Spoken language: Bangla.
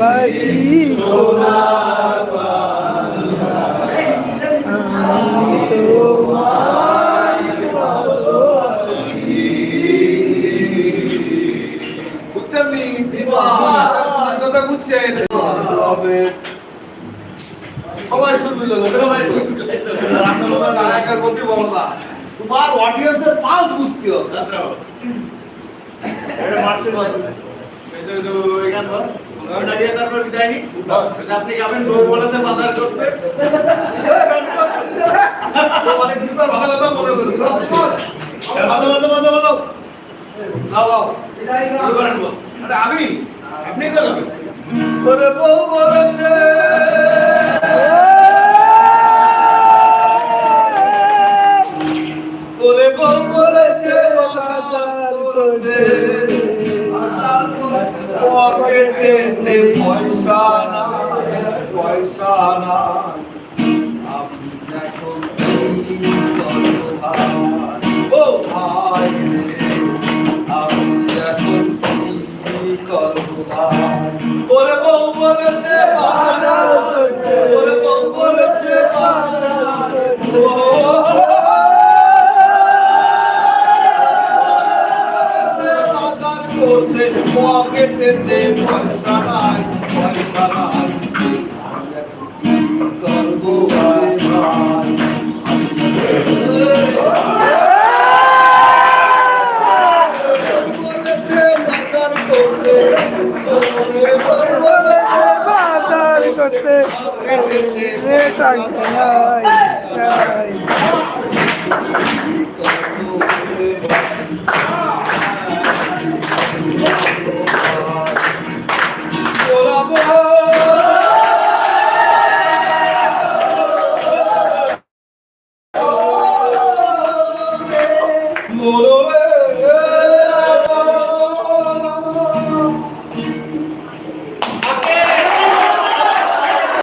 পাখি আমি তোমায় কথা বুঝছেন সবাই শুনবি একবার বলতে বলো না তোমার অডিয়েন্সের পাল বুঝতে হবে আপনি যাবেন বউ বলেছে বাজার করতে অনেক পর ভালো কথা মনে করি ভালো ভালো ভালো ভালো আমি আপনি তো যাবেন ওরে বউ বলেছে ওরে বউ বলেছে বাজার করতে পকেটে নে পয়সা না পয়সা না আমি এখন? ও ভাই রে, এখন? ওরে বউ বলেছে করতে। পকেটেতে পয়সা নাই পয়সা নাই করব করতে রে টাকা মরবে